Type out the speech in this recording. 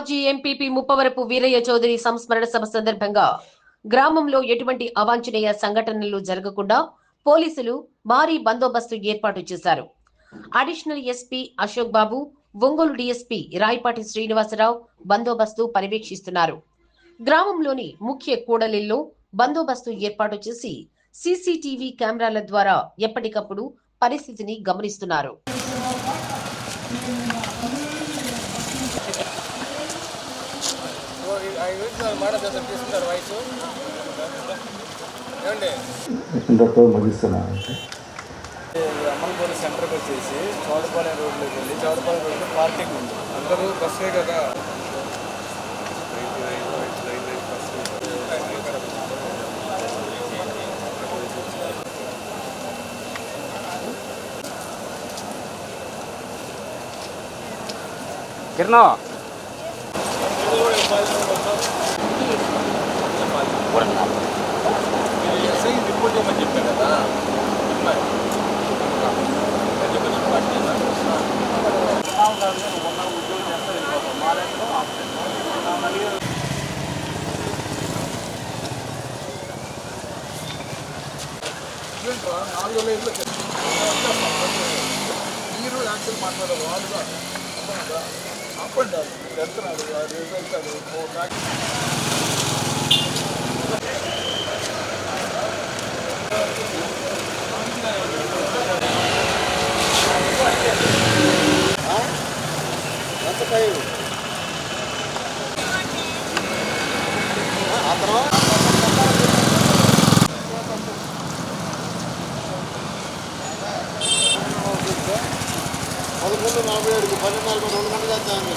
మాజీ ఎంపీపీ ముప్పవరపు వీరయ్య చౌదరి సంస్మరణ సభ సందర్భంగా గ్రామంలో ఎటువంటి అవాంఛనీయ సంఘటనలు జరగకుండా పోలీసులు భారీ బందోబస్తు ఏర్పాటు చేశారు. Additional SP Ashok Babu Ongole DSP Rayapati Srinivasarao బందోబస్తు పర్యవేక్షిస్తున్నారు. గ్రామంలోని ముఖ్య కూడలిల్లో బందోబస్తు ఏర్పాటు చేసి సీసీటీవీ కెమెరాల ద్వారా ఎప్పటికప్పుడు పరిస్థితిని గమనిస్తున్నారు. అమ్మలపూడి సెంటర్కి వచ్చేసి చౌడపాలెం రోడ్లోకి వెళ్ళి చౌడపాలెం రోడ్లో పార్కింగ్ ఉంది. అందరూ బస్సే కదా? కిరణ్. ఏంట్రా, నాలుగో లైన్లో మీరు యాక్చువల్ మాట్లాడారు వాళ్ళు కాదు. అర్థమైందా? ఆపండి అది. వెళ్తున్నాడు వాడు వెళ్తాడు ఓ పదకొండు నలభై ఏడుకి పన్నెండు నలభై రెండు గంటలు చేస్తాను